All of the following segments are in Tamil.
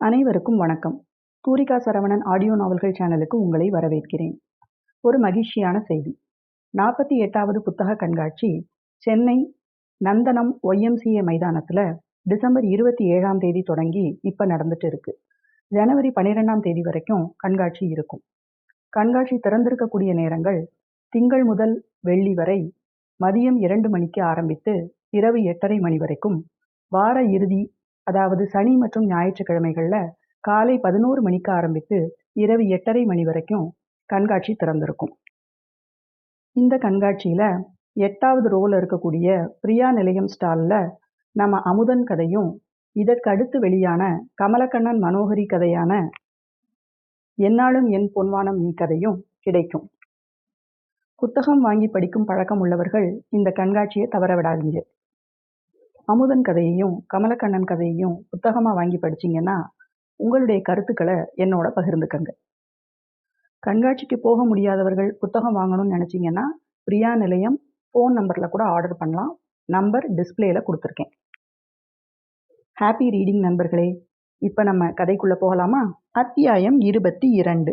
அனைவருக்கும் வணக்கம். தூரிகா சரவணன் ஆடியோ நாவல்கள் சேனலுக்கு உங்களை வரவேற்கிறேன். ஒரு மகிழ்ச்சியான செய்தி. நாற்பத்தி எட்டாவது புத்தக கண்காட்சி சென்னை நந்தனம் ஒய்எம்சிஏ மைதானத்தில் டிசம்பர் இருபத்தி ஏழாம் தேதி தொடங்கி இப்போ நடந்துட்டு இருக்கு. ஜனவரி பன்னிரெண்டாம் தேதி வரைக்கும் கண்காட்சி இருக்கும். கண்காட்சி திறந்திருக்கக்கூடிய நேரங்கள் திங்கள் முதல் வெள்ளி வரை மதியம் இரண்டு மணிக்கு ஆரம்பித்து இரவு எட்டரை மணி வரைக்கும் வார இறுதி அதாவது சனி மற்றும் ஞாயிற்றுக்கிழமைகளில் காலை பதினோரு மணிக்கு ஆரம்பித்து இரவு எட்டரை மணி வரைக்கும் கண்காட்சி திறந்திருக்கும். இந்த கண்காட்சியில் எட்டாவது ரோவில் இருக்கக்கூடிய பிரியா நிலையம் ஸ்டாலில் நம்ம அமுதன் கதையும் இதற்கு அடுத்து வெளியான கமலக்கண்ணன் மனோகரி கதையான என்னாலும் என் பொன்வானம் நீ கதையும் கிடைக்கும். புத்தகம் வாங்கி படிக்கும் பழக்கம் உள்ளவர்கள் இந்த கண்காட்சியை தவற விடாதீங்க. அமுதன் கதையையும் கமலக்கண்ணன் கதையையும் புத்தகமாக வாங்கி படிச்சீங்கன்னா உங்களுடைய கருத்துக்களை என்னோட பகிர்ந்துக்கங்க. கண்காட்சிக்கு போக முடியாதவர்கள் புத்தகம் வாங்கணும்னு நினச்சிங்கன்னா பிரியா நிலையம் ஃபோன் நம்பரில் கூட ஆர்டர் பண்ணலாம். நம்பர் டிஸ்பிளேயில் கொடுத்துருக்கேன். ஹாப்பி ரீடிங் நண்பர்களே இப்போ நம்ம கதைக்குள்ளே போகலாமா? அத்தியாயம் இருபத்தி இரண்டு.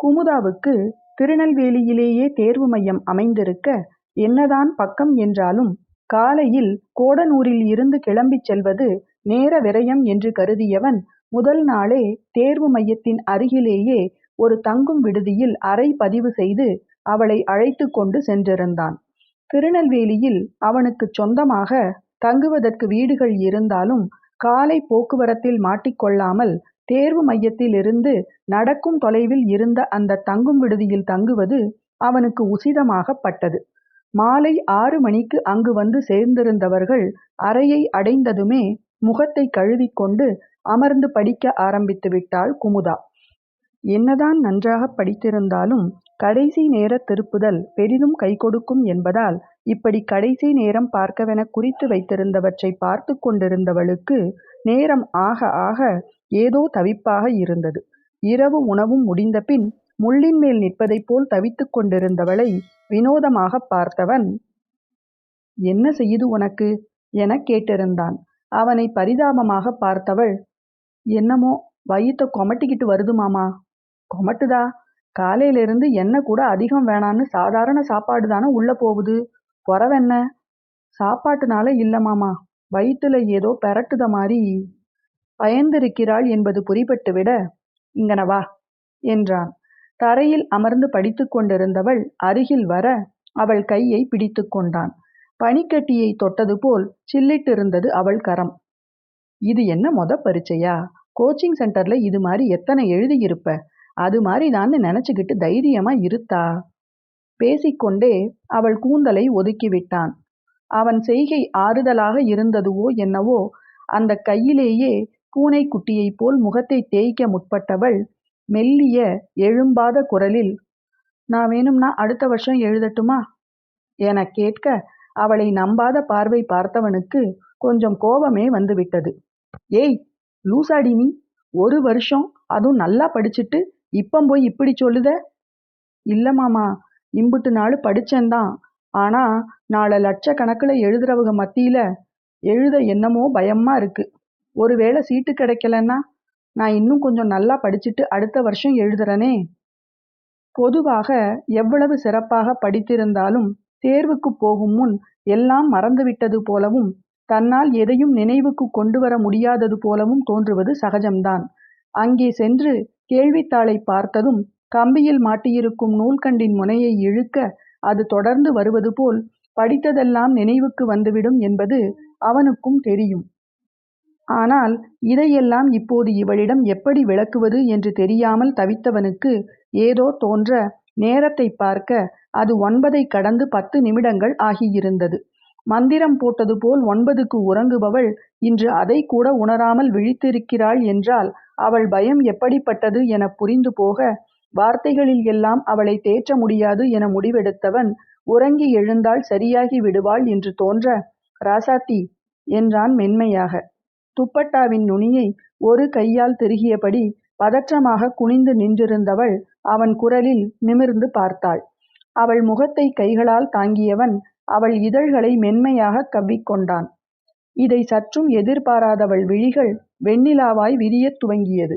குமுதாவுக்கு திருநெல்வேலியிலேயே தேர்வு மையம் அமைந்திருக்க என்னதான் பக்கம் என்றாலும் காலையில் கோடனூரில் இருந்து கிளம்பிச் செல்வது நேர விரயம் என்று கருதியவன் முதல் நாளே தேர்வு மையத்தின் அருகிலேயே ஒரு தங்கும் விடுதியில் அறை பதிவு செய்து அவளை அழைத்து கொண்டு சென்றிருந்தான். திருநெல்வேலியில் அவனுக்கு சொந்தமாக தங்குவதற்கு வீடுகள் இருந்தாலும் காலை போக்குவரத்தில் மாட்டிக்கொள்ளாமல் தேர்வு மையத்தில் இருந்து நடக்கும் தொலைவில் இருந்த அந்த தங்கும் விடுதியில் தங்குவது அவனுக்கு உசிதமாகப்பட்டது மாலை ஆறு மணிக்கு அங்கு வந்து சேர்ந்திருந்தவர்கள் அறையை அடைந்ததுமே முகத்தை கழுவிக்கொண்டு அமர்ந்து படிக்க ஆரம்பித்து விட்டாள் குமுதா. என்னதான் நன்றாக படித்திருந்தாலும் கடைசி நேர திருப்புதல் பெரிதும் கை கொடுக்கும் என்பதால் இப்படி கடைசி நேரம் பார்க்கவென குறித்து வைத்திருந்தவற்றை பார்த்து கொண்டிருந்தவளுக்கு நேரம் ஆக ஆக ஏதோ தவிப்பாக இருந்தது. இரவு உணவும் முடிந்த பின் முள்ளின் மேல் நிற்பதைப் போல் தவித்துக் கொண்டிருந்தவளை வினோதமாக பார்த்தவன் என்ன செய்யுது உனக்கு? என கேட்டிருந்தான். அவனை பரிதாபமாக பார்த்தவள் என்னமோ வயிற்ற கொமட்டிக்கிட்டு வருது மாமா. கொமட்டுதா? காலையிலிருந்து என்ன கூட அதிகம் வேணான்னு சாதாரண சாப்பாடு தானே உள்ள போகுது. குறவென்ன சாப்பாட்டுனால இல்லை மாமா. வயிற்றுல ஏதோ பெரட்டுத மாதிரி பயந்திருக்கிறாள் என்பது புரிபட்டுவிட இங்கன வா என்றான். தரையில் அமர்ந்து படித்து கொண்டிருந்தவள் அருகில் வர அவள் கையை பிடித்து கொண்டான். பனிக்கட்டியை தொட்டது போல் சில்லிட்டிருந்தது அவள் கரம். இது என்ன மொத பரிச்சையா கோச்சிங் சென்டர்ல இது மாதிரி எத்தனை எழுதியிருப்ப? அது மாதிரி நான் நினைச்சுக்கிட்டு தைரியமா இருத்தா? பேசிக்கொண்டே அவள் கூந்தலை ஒதுக்கிவிட்டான். அவன் செய்கை ஆறுதலாக இருந்ததுவோ என்னவோ அந்த கையிலேயே பூனைக்குட்டியைப் போல் முகத்தை தேய்க்க முற்பட்டவள் மெல்லிய எழும்பாத குரலில் நான் வேணும்னா அடுத்த வருஷம் எழுதட்டுமா? என கேட்க அவளை நம்பாத பார்வை பார்த்தவனுக்கு கொஞ்சம் கோபமே வந்துவிட்டது. ஏய் லூசாடி நீ ஒரு வருஷம் அதுவும் நல்லா படிச்சுட்டு இப்பம் போய் இப்படி சொல்லுத? இல்ல மாமா இம்புட்டு நாள் படிச்சேன்தான் ஆனா நாளை லட்சக்கணக்கில் எழுதுறவங்க மத்தியில எழுத என்னமோ பயமா இருக்கு. ஒருவேளை சீட்டு கிடைக்கலன்னா நான் இன்னும் கொஞ்சம் நல்லா படிச்சுட்டு அடுத்த வருஷம் எழுதுறனே. பொதுவாக எவ்வளவு சிறப்பாக படித்திருந்தாலும் தேர்வுக்கு போகும் முன் எல்லாம் மறந்துவிட்டது போலவும் தன்னால் எதையும் நினைவுக்கு கொண்டு வர முடியாதது போலவும் தோன்றுவது சகஜம்தான். அங்கே சென்று கேள்வித்தாளை பார்த்ததும் கம்பியில் மாட்டியிருக்கும் நூல்கண்டின் முனையை இழுக்க அது தொடர்ந்து வருவது போல் படித்ததெல்லாம் நினைவுக்கு வந்துவிடும் என்பது அவனுக்கும் தெரியும். ஆனால் இதையெல்லாம் இப்போது இவளிடம் எப்படி விளக்குவது என்று தெரியாமல் தவித்தவனுக்கு ஏதோ தோன்ற நேரத்தை பார்க்க அது ஒன்பதை கடந்து பத்து நிமிடங்கள் ஆகியிருந்தது. மந்திரம் போட்டது போல் ஒன்பதுக்கு உறங்குபவள் இன்று அதை கூட உணராமல் விழித்திருக்கிறாள் என்றால் அவள் பயம் எப்படிப்பட்டது என புரிந்து போக வார்த்தைகளில் எல்லாம் அவளை தேற்ற முடியாது என முடிவெடுத்தவன் உறங்கி எழுந்தால் சரியாகி விடுவாள் என்று தோன்ற ராசாத்தி என்றான் மென்மையாக. துப்பட்டாவின் நுனியை ஒரு கையால் திருகியபடி பதற்றமாக குனிந்து நின்றிருந்தவள் அவன் குரலில் நிமிர்ந்து பார்த்தாள் அவள் முகத்தை கைகளால் தாங்கியவன் அவள் இதழ்களை மென்மையாக கவ்விக்கொண்டான் இதை சற்றும் எதிர்பாராதவள் விழிகள் வெண்ணிலாவாய் விரியத் துவங்கியது.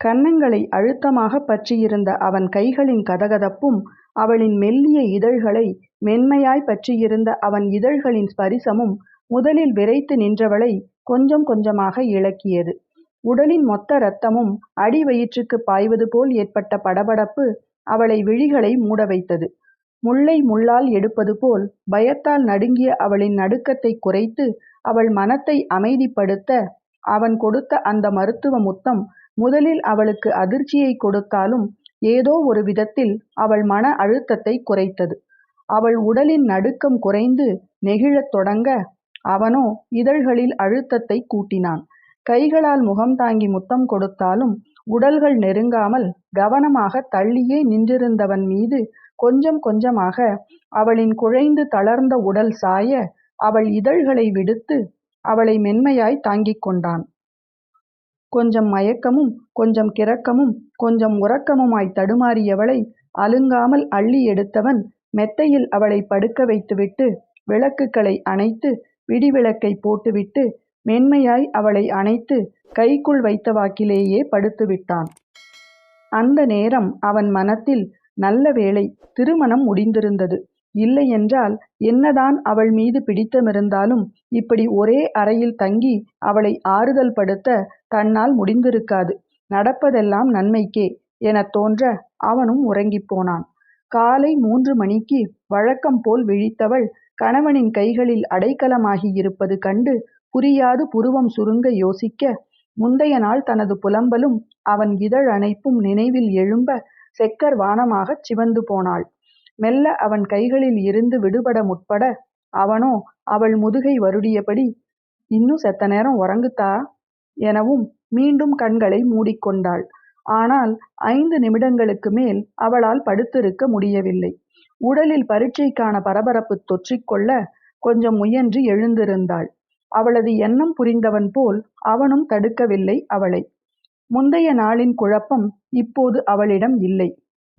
கன்னங்களை அழுத்தமாகப் பற்றியிருந்த அவன் கைகளின் கதகதப்பும் அவளின் மெல்லிய இதழ்களை மென்மையாய் பற்றியிருந்த அவன் இதழ்களின் ஸ்பரிசமும் முதலில் விறைத்து நின்றவளை கொஞ்சம் கொஞ்சமாக இளக்கியது. உடலின் மொத்த இரத்தமும் அடி வயிற்றுக்கு பாய்வது போல் ஏற்பட்ட படபடப்பு அவளை விழிகளை மூட வைத்தது. முல்லை முள்ளால் எடுப்பது போல் பயத்தால் நடுங்கிய அவளின் நடுக்கத்தை குறைத்து அவள் மனத்தை அமைதிப்படுத்த அவன் கொடுத்த அந்த மருத்துவ முத்தம் முதலில் அவளுக்கு அதிர்ச்சியைக் கொடுத்தாலும் ஏதோ ஒரு விதத்தில் அவள் மன அழுத்தத்தை குறைத்தது. அவள் உடலின் நடுக்கம் குறைந்து நெகிழத் தொடங்க அவனோ இதழ்களில் அழுத்தத்தைக் கூட்டினான். கைகளால் முகம் தாங்கி முத்தம் கொடுத்தாலும் உடல்கள் நெருங்காமல் கவனமாகத் தள்ளியே நின்றிருந்தவன் மீது கொஞ்சம் கொஞ்சமாக அவளின் குழைந்து தளர்ந்த உடல் சாய அவள் இதழ்களை விடுத்து அவளை மென்மையாய் தாங்கிக் கொண்டான். கொஞ்சம் மயக்கமும் கொஞ்சம் கிறக்கமும் கொஞ்சம் உறக்கமுமாய்த் தடுமாறியவளை அலுங்காமல் அள்ளி எடுத்தவன் மெத்தையில் அவளைப் படுக்க வைத்துவிட்டு விளக்குகளை அணைத்து விடிவிளக்கை போட்டுவிட்டு மென்மையாய் அவளை அணைத்து கைக்குள் வைத்த வாக்கிலேயே படுத்துவிட்டான். அந்த நேரம் அவன் மனத்தில் நல்ல வேளை திருமணம் முடிந்திருந்தது. இல்லையென்றால் என்னதான் அவள் மீது பிடித்தமிருந்தாலும் இப்படி ஒரே அறையில் தங்கி அவளை ஆறுதல் படுத்த தன்னால் முடிந்திருக்காது. நடப்பதெல்லாம் நன்மைக்கே எனத் தோன்ற அவனும் உறங்கிப் போனான். காலை மூன்று மணிக்கு வழக்கம் போல் விழித்தவள் கணவனின் கைகளில் அடைக்கலமாகியிருப்பது கண்டு புரியாது புருவம் சுருங்க யோசிக்க முந்தைய நாள் தனது புலம்பலும் அவன் இதழ் அணைப்பும் நினைவில் எழும்ப செக்கர் வானமாகச் சிவந்து போனாள். மெல்ல அவன் கைகளில் இருந்து விடுபட முற்பட அவனோ அவள் முதுகை வருடியபடி இன்னும் செத்த நேரம் உறங்குத்தா எனவும் மீண்டும் கண்களை மூடிக்கொண்டாள். ஆனால் ஐந்து நிமிடங்களுக்கு மேல் அவளால் படுத்திருக்க முடியவில்லை. உடலில் பரீட்சைக்கான பரபரப்பு தொற்றிக்கொள்ள கொஞ்சம் முயன்று எழுந்திருந்தாள். அவளது எண்ணம் புரிந்தவன் போல் அவனும் தடுக்கவில்லை அவளை. முந்தைய நாளின் குழப்பம் இப்போது அவளிடம் இல்லை.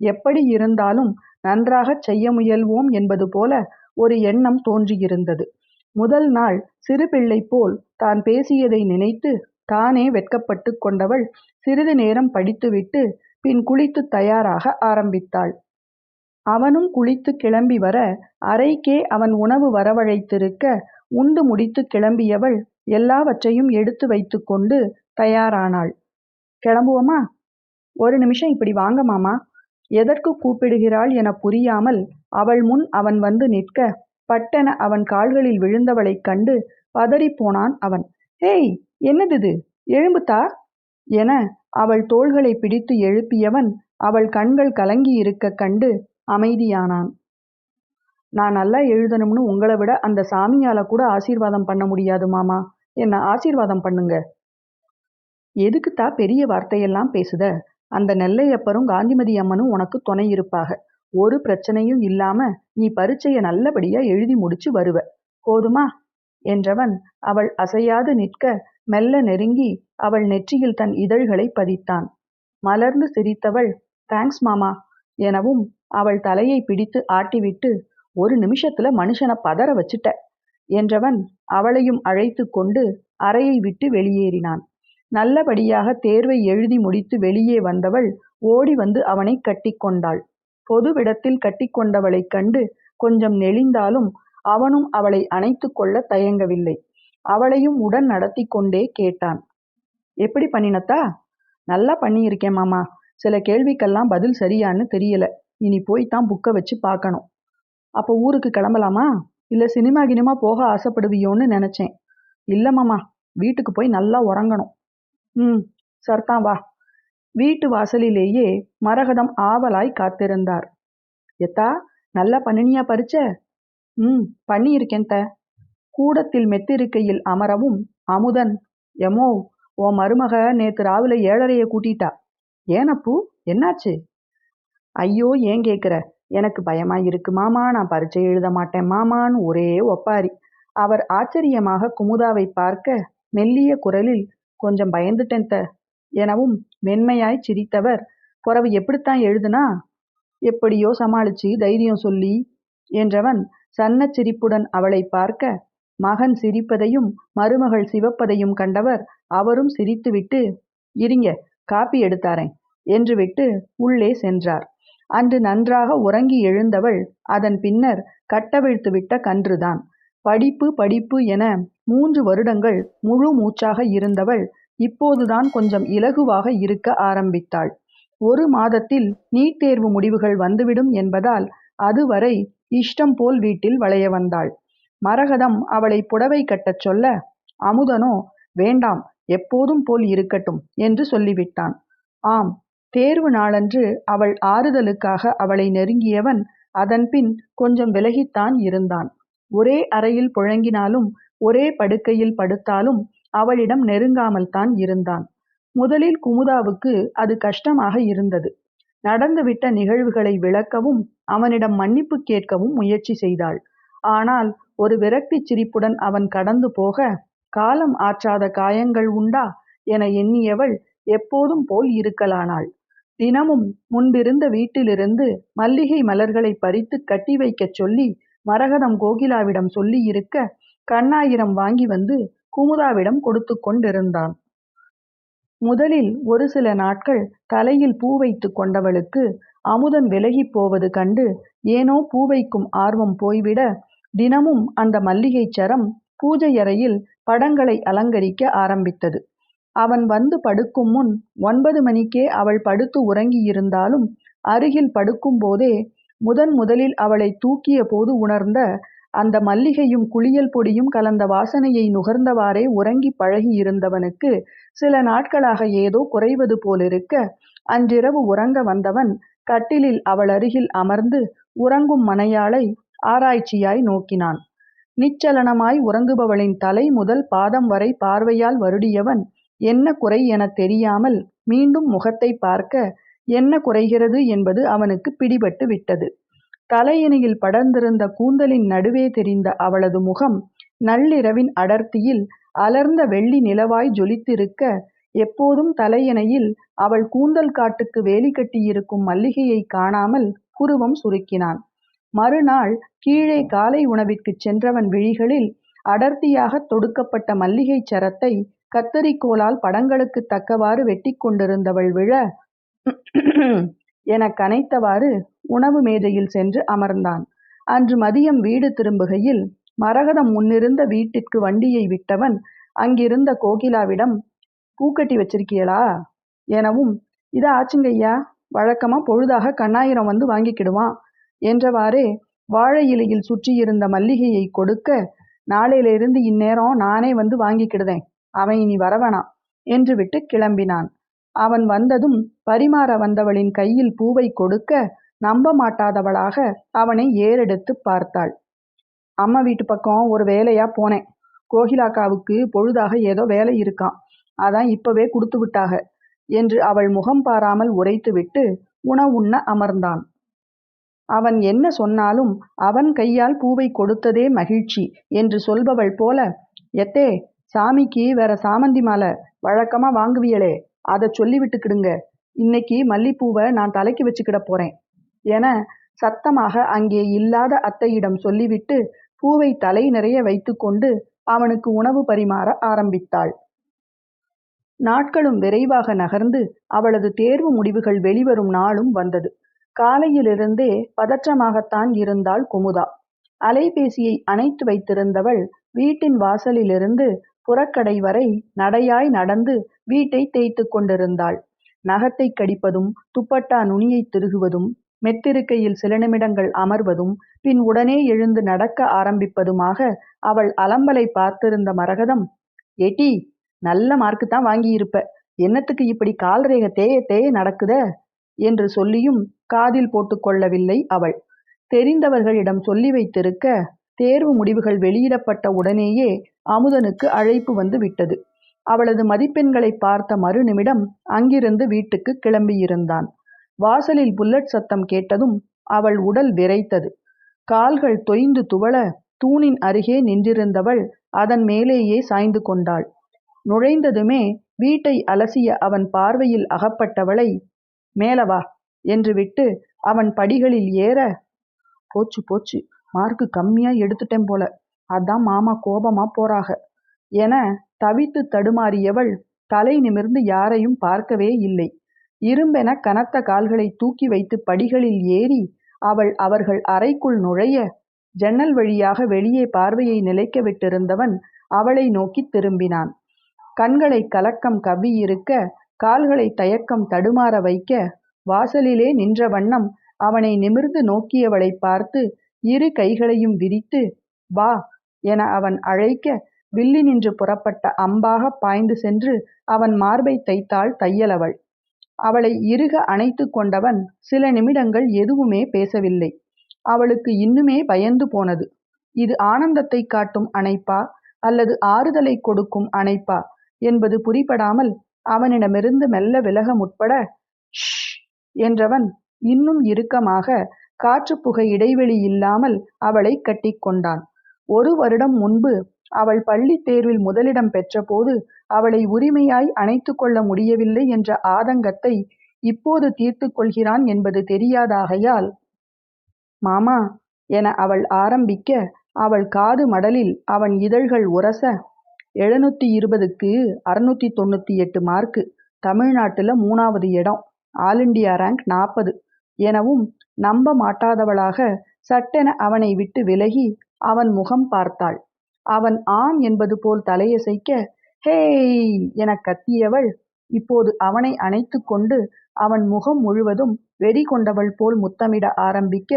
எப்படி இருந்தாலும் நன்றாகச் செய்ய முயல்வோம் என்பது போல ஒரு எண்ணம் தோன்றியிருந்தது. முதல் நாள் சிறுபிள்ளை போல் தான் பேசியதை நினைத்து தானே வெட்கப்பட்டு கொண்டவள் சிறிது நேரம் படித்துவிட்டு பின் குளித்துத் தயாராக ஆரம்பித்தாள். அவனும் குளித்துக் கிளம்பி வர அறைக்கே அவன் உணவு வரவழைத்திருக்க உண்டு முடித்துக் கிளம்பியவள் எல்லாவற்றையும் எடுத்து வைத்துக்கொண்டு தயாரானாள். கிளம்புவோமா? ஒரு நிமிஷம் இப்படி வாங்க மாமா. எதற்கு கூப்பிடுகிறாள் என புரியாமல் அவள் முன் அவன் வந்து நிற்க பட்டென அவன் கால்களில் விழுந்தவளைக் கண்டு பதறிப் போனான் அவன். ஏய் இது எழும்புத்தா என அவள் தோள்களை பிடித்து எழுப்பியவன் அவள் கண்கள் கலங்கியிருக்க கண்டு அமைதியானான். நான் நல்லா எழுதணும்னு உங்களை விட அந்த சாமியால கூட ஆசீர்வாதம் பண்ண முடியாது மாமா. என்ன ஆசீர்வாதம் பண்ணுங்க. எதுக்குத்தா பெரிய வார்த்தையெல்லாம் பேசுத? அந்த நெல்லையப்பரும் காந்திமதி அம்மனும் உனக்கு துணை இருப்பாக. ஒரு பிரச்சனையும் இல்லாம நீ பரீட்சைய நல்லபடியா எழுதி முடிச்சு வருவ. போதுமா? என்றவன் அவள் அசையாது நிற்க மெல்ல நெருங்கி அவள் நெற்றியில் தன் இதழ்களைப் பதித்தான். மலர்ந்து சிரித்தவள் தேங்க்ஸ் மாமா எனவும் அவள் தலையை பிடித்து ஆட்டிவிட்டு ஒரு நிமிஷத்துல மனுஷனை பதற வச்சிட்ட என்றவன் அவளையும் அழைத்து கொண்டு அறையை விட்டு வெளியேறினான். நல்லபடியாக தேர்வை எழுதி முடித்து வெளியே வந்தவள் ஓடி வந்து அவனை கட்டிக்கொண்டாள் பொதுவிடத்தில் கட்டிக் கொண்டவளைக் கண்டு கொஞ்சம் நெளிந்தாலும் அவனும் அவளை அணைத்து கொள்ள தயங்கவில்லை. அவளையும் உடன் நடத்திக் கொண்டே கேட்டான். எப்படி பண்ணினத்தா? நல்லா பண்ணியிருக்கேன் மாமா. சில கேள்விக்கெல்லாம் பதில் சரியான்னு தெரியல. இனி போய் தான் புக்கை வச்சு பார்க்கணும் அப்போ ஊருக்கு கிளம்பலாமா? இல்லை சினிமா கினிமா போக ஆசைப்படுவியோன்னு நினச்சேன் இல்ல மாமா. வீட்டுக்கு போய் நல்லா உறங்கணும். ம் சர்தான் வா. வீட்டு வாசலிலேயே மரகதம் ஆவலாய் காத்திருந்தார். எத்தா நல்லா பண்ணினியா பறிச்ச ம் பண்ணியிருக்கேன் த. கூடத்தில் மெத்திருக்கையில் அமரவும் அமுதன் எமோவ் உன் மருமக நேத்து ராவில ஏழரையை கூட்டிட்டா. ஏனப்பூ என்னாச்சு? ஐயோ ஏன் கேட்குற எனக்கு பயமா இருக்கு மாமா நான் பரீட்சை எழுத மாட்டேன் மாமான்னு ஒரே ஒப்பாரி. அவர் ஆச்சரியமாக குமுதாவைப் பார்க்க மெல்லிய குரலில் கொஞ்சம் பயந்துட்டேன் த எனவும் மென்மையாய் சிரித்தவர் புறவு எப்படித்தான் எழுதுனா? எப்படியோ சமாளிச்சு தைரியம் சொல்லி என்றவன் சன்ன சிரிப்புடன் அவளை பார்க்க மகன் சிரிப்பதையும் மருமகள் சிவப்பதையும் கண்டவர் அவரும் சிரித்துவிட்டு இருங்க காப்பி எடுத்தாரேன் என்று விட்டு உள்ளே சென்றார் அன்று நன்றாக உறங்கி எழுந்தவள் அதன் பின்னர் கட்டவிழ்த்துவிட்ட கன்றுதான். படிப்பு படிப்பு என மூன்று வருடங்கள் முழு மூச்சாக இருந்தவள் இப்போதுதான் கொஞ்சம் இலகுவாக இருக்க ஆரம்பித்தாள். ஒரு மாதத்தில் நீட் தேர்வு முடிவுகள் வந்துவிடும் என்பதால் அதுவரை இஷ்டம் போல் வீட்டில் வளைய வந்தாள். மரகதம் அவளை புடவை கட்டச் சொல்ல அமுதனோ வேண்டாம் எப்போதும் போல் இருக்கட்டும் என்று சொல்லிவிட்டான். ஆம் தேர்வு நாளன்று அவள் ஆறுதலுக்காக அவளை நெருங்கியவன் அதன்பின் கொஞ்சம் விலகித்தான் இருந்தான். ஒரே அறையில் புழங்கினாலும் ஒரே படுக்கையில் படுத்தாலும் அவளிடம் நெருங்காமல் தான் இருந்தான். முதலில் குமுதாவுக்கு அது கஷ்டமாக இருந்தது. நடந்துவிட்ட நிகழ்வுகளை விளக்கவும் அவனிடம் மன்னிப்பு கேட்கவும் முயற்சி செய்தாள். ஆனால் ஒரு விரக்தி சிரிப்புடன் அவன் கடந்து போக காலம் ஆற்றாத காயங்கள் உண்டா? என எண்ணியவள் எப்போதும் போல் இருக்கலானாள். தினமும் முன்பிருந்த வீட்டிலிருந்து மல்லிகை மலர்களை பறித்து கட்டி வைக்கச் சொல்லி மரகதம் கோகிலாவிடம் சொல்லியிருக்க கண்ணாயிரம் வாங்கி வந்து குமுதாவிடம் கொடுத்து கொண்டிருந்தான். முதலில் ஒரு சில நாட்கள் தலையில் பூ வைத்து கொண்டவளுக்கு அமுதன் விலகிப் போவது கண்டு ஏனோ பூ வைக்கும் ஆர்வம் போய்விட தினமும் அந்த மல்லிகைச் சரம் பூஜை அறையில் படங்களை அலங்கரிக்க ஆரம்பித்தது. அவன் வந்து படுக்கும் முன் ஒன்பது மணிக்கே அவள் படுத்து உறங்கியிருந்தாலும் அருகில் படுக்கும்போதே முதன் முதலில் அவளை தூக்கிய போது உணர்ந்த அந்த மல்லிகையும் குளியல் பொடியும் கலந்த வாசனையை நுகர்ந்தவாறே உறங்கி பழகியிருந்தவனுக்கு சில நாட்களாக ஏதோ குறைவது போலிருக்க அன்றிரவு உறங்க வந்தவன் கட்டிலில் அவள் அருகில் அமர்ந்து உறங்கும் மனையாளை ஆராய்ச்சியாய் நோக்கினான். நிச்சலனமாய் உறங்குபவளின் தலை முதல் பாதம் வரை பார்வையால் வருடியவன் என்ன குறை எனத் தெரியாமல் மீண்டும் முகத்தை பார்க்க என்ன குறைகிறது என்பது அவனுக்கு பிடிபட்டு விட்டது. தலையணியில் படர்ந்திருந்த கூந்தலின் நடுவே தெரிந்த அவளது முகம் நள்ளிரவின் அடர்த்தியில் அலர்ந்த வெள்ளி நிலவாய் ஜொலித்திருக்க எப்போதும் தலையணையில் அவள் கூந்தல் காட்டுக்கு வேலி கட்டியிருக்கும் மல்லிகையை காணாமல் புருவம் சுருக்கினான். மறுநாள் கீழே காலை உணவிற்குச் சென்றவன் விழிகளில் அடர்த்தியாக தொடுக்கப்பட்ட மல்லிகைச் சரத்தை கத்தரிக்கோலால் படங்களுக்கு தக்கவாறு வெட்டி கொண்டிருந்தவள் விழ என கனைத்தவாறு உணவு மேஜையில் சென்று அமர்ந்தான். அன்று மதியம் வீடு திரும்புகையில் மரகதம் முன்னிருந்த வீட்டிற்கு வண்டியை விட்டவன் அங்கிருந்த கோகிலாவிடம் பூக்கட்டி வச்சிருக்கியலா எனவும் இதை ஆச்சுங்கய்யா வழக்கமா பொழுதாக கண்ணாயிரம் வந்து வாங்கிக்கிடுவான் என்றவாறே வாழை இலையில் சுற்றியிருந்த மல்லிகையை கொடுக்க நாளையிலிருந்து இந்நேரம் நானே வந்து வாங்கிக்கிடுதேன். அவன் இனி வரவனா? என்று விட்டு கிளம்பினான். அவன் வந்ததும் பரிமாற வந்தவளின் கையில் பூவை கொடுக்க நம்ப மாட்டாதவளாக அவனை ஏறெடுத்து பார்த்தாள். அம்மா வீட்டு பக்கம் ஒரு வேலையா போனேன். கோகிலாக்காவுக்கு பொழுதாக ஏதோ வேலை இருக்கான் அதான் இப்பவே கொடுத்து விட்டாக என்று அவள் முகம் பாராமல் உரைத்துவிட்டு உணவுண்ண அமர்ந்தான். அவன் என்ன சொன்னாலும் அவன் கையால் பூவை கொடுத்ததே மகிழ்ச்சி என்று சொல்பவள் போல எத்தே சாமிக்கு வேற சாமந்தி மாலை வழக்கமா வாங்குவியலே அதை சொல்லி விட்டுக்கிடுங்க இன்னைக்கு மல்லிப்பூவை நான் தலைக்கு வச்சுக்கிட போறேன். என சத்தமாக அங்கே இல்லாத அத்தையிடம் சொல்லிவிட்டு பூவை தலை நிறைய வைத்துக்கொண்டு அவனுக்கு உணவு பரிமாற ஆரம்பித்தாள். நாட்களும் விரைவாக நகர்ந்து அவளது தேர்வு முடிவுகள் வெளிவரும் நாளும் வந்தது. காலையிலிருந்தே பதற்றமாகத்தான் இருந்தாள் குமுதா. அலைபேசியை அணைத்து வைத்திருந்தவள் வீட்டின் வாசலிலிருந்து புறக்கடை வரை நடையாய் நடந்து வீட்டை தேய்த்து கொண்டிருந்தாள். நகத்தை கடிப்பதும் துப்பட்டா நுனியை திருகுவதும் மெத்திருக்கையில் சில நிமிடங்கள் அமர்வதும் பின் உடனே எழுந்து நடக்க ஆரம்பிப்பதுமாக அவள் அலம்பலை பார்த்திருந்த மரகதம் ஏட்டி நல்ல மார்க்கு தான் வாங்கியிருப்ப. என்னத்துக்கு இப்படி கால்ரேக தேய தேய நடக்குத? என்று சொல்லியும் காதில் போட்டுக்கொள்ளவில்லை அவள். தெரிந்தவர்களிடம் சொல்லி வைத்திருக்க தேர்வு முடிவுகள் வெளியிடப்பட்ட உடனேயே அமுதனுக்கு அழைப்பு வந்து விட்டது. அவளது மதிப்பெண்களை பார்த்த மறுநிமிடம் அங்கிருந்து வீட்டுக்கு கிளம்பியிருந்தான். வாசலில் புல்லட் சத்தம் கேட்டதும் அவள் உடல் விரைத்தது. கால்கள் தொய்ந்து துவள தூணின் அருகே நின்றிருந்தவள் அதன் மேலேயே சாய்ந்து கொண்டாள். நுழைந்ததுமே வீட்டை அலசிய அவன் பார்வையில் அகப்பட்டவளை மேலவா என்று விட்டு அவன் படிகளில் ஏற போச்சு போச்சு மார்க்கு கம்மியா எடுத்துட்டேன் போல. அதான் மாமா கோபமா போறாக. என தவித்து தடுமாறியவள் தலை நிமிர்ந்து யாரையும் பார்க்கவே இல்லை. இரும்பென கனத்த கால்களை தூக்கி வைத்து படிகளில் ஏறி அவள் அவர்கள் அறைக்குள் நுழைய ஜன்னல் வழியாக வெளியே பார்வையை நிலைக்க விட்டிருந்தவன் அவளை நோக்கி திரும்பினான். கண்களை கலக்கம் கவ்வியிருக்க கால்களை தயக்கம் தடுமாற வைக்க வாசலிலே நின்ற வண்ணம் அவனை நிமிர்ந்து நோக்கியவளை பார்த்து இரு கைகளையும் விரித்து வா என அவன் அழைக்க வில்லி நின்று புறப்பட்ட அம்பாக பாய்ந்து சென்று அவன் மார்பை தைத்தாள் தையலவள். அவளை இறுக அணைத்து கொண்டவன் சில நிமிடங்கள் எதுவுமே பேசவில்லை. அவளுக்கு இன்னுமே பயந்து போனது. இது ஆனந்தத்தை காட்டும் அணைப்பா அல்லது ஆறுதலை கொடுக்கும் அணைப்பா என்பது புரிபடாமல் அவனிடமிருந்து மெல்ல விலக முற்பட ஷ் என்றவன் இன்னும் இறுக்கமாக காற்று புகை இடைவெளி இல்லாமல் அவளை கட்டிக்கொண்டான் ஒரு வருடம் முன்பு அவள் பள்ளி தேர்வில் முதலிடம் பெற்றபோது அவளை உரிமையாய் அணைத்து கொள்ள முடியவில்லை என்ற ஆதங்கத்தை இப்போது தீர்த்து கொள்கிறான் என்பது தெரியாதாகையால் மாமா என அவள் ஆரம்பிக்க அவள் காது மடலில் அவன் இதழ்கள் உரச எழுநூற்றி இருபதுக்கு அறுநூற்றி தொண்ணூற்றி எட்டு மார்க்கு தமிழ்நாட்டில் மூணாவது இடம் ஆல் இண்டியா ரேங்க் நாற்பது எனவும் நம்ப மாட்டாதவளாக சட்டென அவனை விட்டு விலகி அவன் முகம் பார்த்தாள். அவன் ஆம் என்பது போல் தலையசைக்க ஹேய் என கத்தியவள் இப்போது அவனை அணைத்து கொண்டு அவன் முகம் முழுவதும் வெறி கொண்டவள் போல் முத்தமிட ஆரம்பிக்க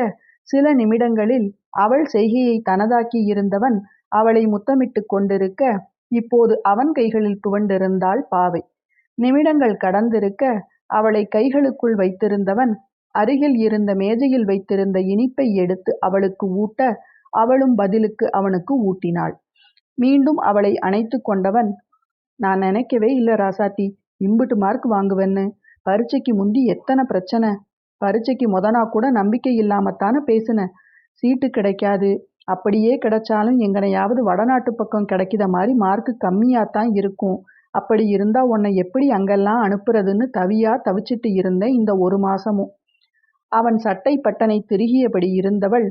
சில நிமிடங்களில் அவள் செய்கையை தனதாக்கி இருந்தவன் அவளை முத்தமிட்டு கொண்டிருக்க இப்போது அவன் கைகளில் துவண்டிருந்தாள் பாவை. நிமிடங்கள் கடந்திருக்க அவளை கைகளுக்குள் வைத்திருந்தவன் அருகில் இருந்த மேஜையில் வைத்திருந்த இனிப்பை எடுத்து அவளுக்கு ஊட்ட அவளும் பதிலுக்கு அவனுக்கு ஊட்டினாள். மீண்டும் அவளை அணைத்து கொண்டவன் நான் நினைக்கவே இல்லை ராசாத்தி. இம்புட்டு மார்க் வாங்குவேன்னு. பரீட்சைக்கு முந்தி எத்தனை பிரச்சனை? பரீட்சைக்கு முதனா கூட நம்பிக்கை இல்லாமத்தானே பேசினேன் சீட்டு கிடைக்காது. அப்படியே கிடைச்சாலும் எங்கனையாவது வடநாட்டு பக்கம் கிடைக்கிற மாதிரி மார்க்கு கம்மியாத்தான் இருக்கும். அப்படி இருந்தா உன்னை எப்படி அங்கெல்லாம் அனுப்புறதுன்னு தவியா தவிச்சிட்டு இருந்தேன் இந்த ஒரு மாசமும். அவன் சட்டை பட்டனை திருகியபடி இருந்தவள்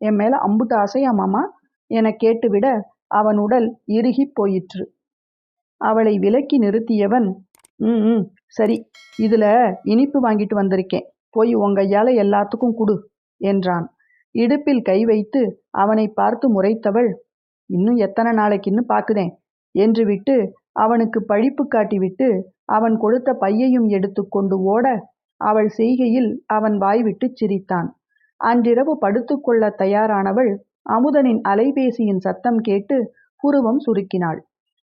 என் மேல அம்புட்டு ஆசையா மாமா? என கேட்டுவிட அவன் உடல் இறுகிப் போயிற்று. அவளை விலக்கி நிறுத்தியவன் ம் ம் சரி இதுல இனிப்பு வாங்கிட்டு வந்திருக்கேன். போய் உங்கையால் எல்லாத்துக்கும் குடு என்றான். இடுப்பில் கை வைத்து அவனை பார்த்து முறைத்தவள் இன்னும் எத்தனை நாளைக்குன்னு பார்க்குதேன் என்று விட்டு அவனுக்கு பழிப்பு காட்டிவிட்டு அவன் கொடுத்த பையையும் எடுத்துக்கொண்டு ஓட அவள் செய்கையில் அவன் வாய்விட்டுச் சிரித்தான். அன்றிரவு படுத்துக்கொள்ள தயாரானவள் அமுதனின் அலைபேசியின் சத்தம் கேட்டு புருவம் சுருக்கினாள்.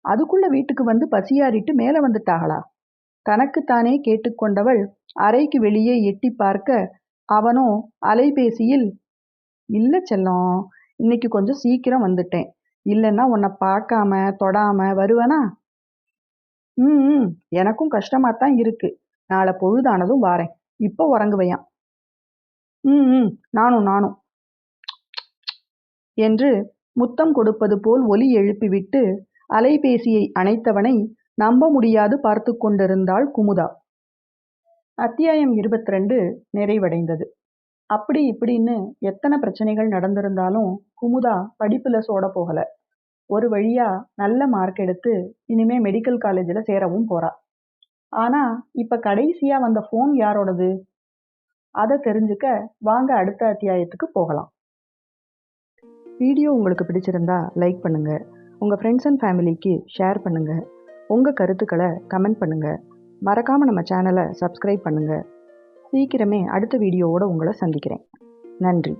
அதுக்குள்ள வீட்டுக்கு வந்து பசியாறிட்டு மேலே வந்துட்டாகளா? தனக்குத்தானே கேட்டுக்கொண்டவள் அறைக்கு வெளியே எட்டி பார்க்க அவனோ அலைபேசியில் இல்லை செல்லம் இன்னைக்கு கொஞ்சம் சீக்கிரம் வந்துட்டேன். இல்லைன்னா உன்னை பார்க்காம தொடாம வருவனா? ம் எனக்கும் கஷ்டமாக தான் இருக்கு. நாளை பொழுதானதும் வாரேன். இப்போ உறங்குவையாம். ம் ம் நானும் நானும். என்று முத்தம் கொடுப்பது போல் ஒலி எழுப்பிவிட்டு அலைபேசியை அணைத்தவனை நம்ப முடியாது பார்த்து கொண்டிருந்தாள் குமுதா. அத்தியாயம் இருபத்தி ரெண்டு நிறைவடைந்தது. அப்படி இப்படின்னு எத்தனை பிரச்சனைகள் நடந்திருந்தாலும் குமுதா படிப்புல சோட போகல. ஒரு வழியா நல்ல மார்க் எடுத்து இனிமே மெடிக்கல் காலேஜில் சேரவும் போறா. ஆனா இப்ப கடைசியா வந்த ஃபோன் யாரோடது? அதை தெரிஞ்சுக்க வாங்க அடுத்த அத்தியாயத்துக்கு போகலாம். வீடியோ உங்களுக்கு பிடிச்சிருந்தா லைக் பண்ணுங்க. உங்க ஃப்ரெண்ட்ஸ் அண்ட் ஃபேமிலிக்கு ஷேர் பண்ணுங்க. உங்க கருத்துக்களை கமெண்ட் பண்ணுங்க. மறக்காம நம்ம சேனலை சப்ஸ்கிரைப் பண்ணுங்க. சீக்கிரமே அடுத்த வீடியோவோட உங்களை சந்திக்கிறேன். நன்றி.